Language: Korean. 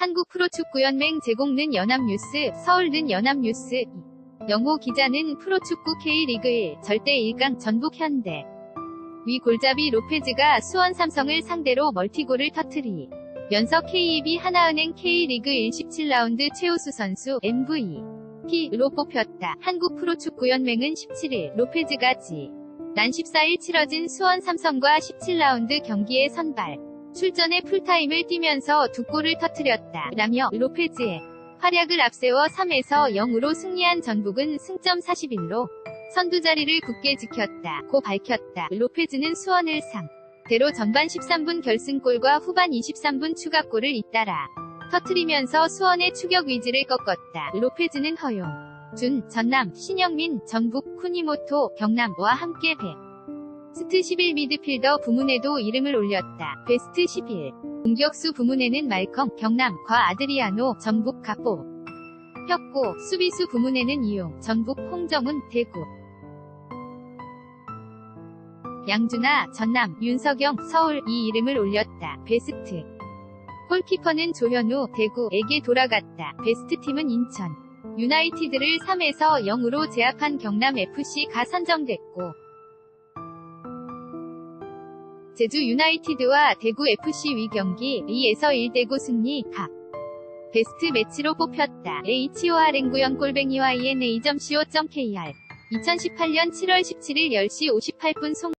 한국 프로축구연맹 제공는 연합뉴스, 서울는 연합뉴스. 영호 기자는 프로축구 K리그 1 절대 1강 전북 현대. 위 골잡이 로페즈가 수원 삼성을 상대로 멀티골을 터트리. 면서 KEB 하나은행 K리그 1 17라운드 최우수 선수 MV. P로 뽑혔다. 한국 프로축구연맹은 17일 로페즈가 지. 난 14일 치러진 수원 삼성과 17라운드 경기에 선발. 출전에 풀타임을 뛰면서 두 골을 터뜨렸다. 라며 로페즈의 활약을 앞세워 3에서 0으로 승리한 전북은 승점 41로 선두 자리를 굳게 지켰다. 고 밝혔다. 로페즈는 수원을 상. 대로 전반 13분 결승골과 후반 23분 추가골을 잇따라 터트리면서 수원의 추격 위지를 꺾었다. 로페즈는 허용, 준, 전남, 신영민, 전북, 쿠니모토, 경남과 함께 배. 스트 11 미드필더 부문에도 이름을 올렸다. 베스트 11. 공격수 부문에는 말컹, 경남, 과 아드리아노, 전북, 가포. 혁고, 수비수 부문에는 이용, 전북, 홍정훈, 대구. 양준아, 전남, 윤석영, 서울 이 이름을 올렸다. 베스트. 골키퍼는 조현우, 대구에게 돌아갔다. 베스트 팀은 인천. 유나이티드를 3에서 0으로 제압한 경남FC가 선정됐고, 제주 유나이티드와 대구 FC 위 경기 2에서 1대구 승리 각 베스트 매치로 뽑혔다. HORN구연 골뱅이와 ENA.co.kr 2018년 7월 17일 10시 58분 송